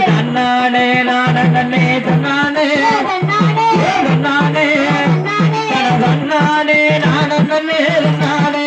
தன்னானே நான தன்னே தன்னானே தன்னானே தன்னானே நான தன்னே தன்னானே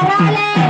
Parole!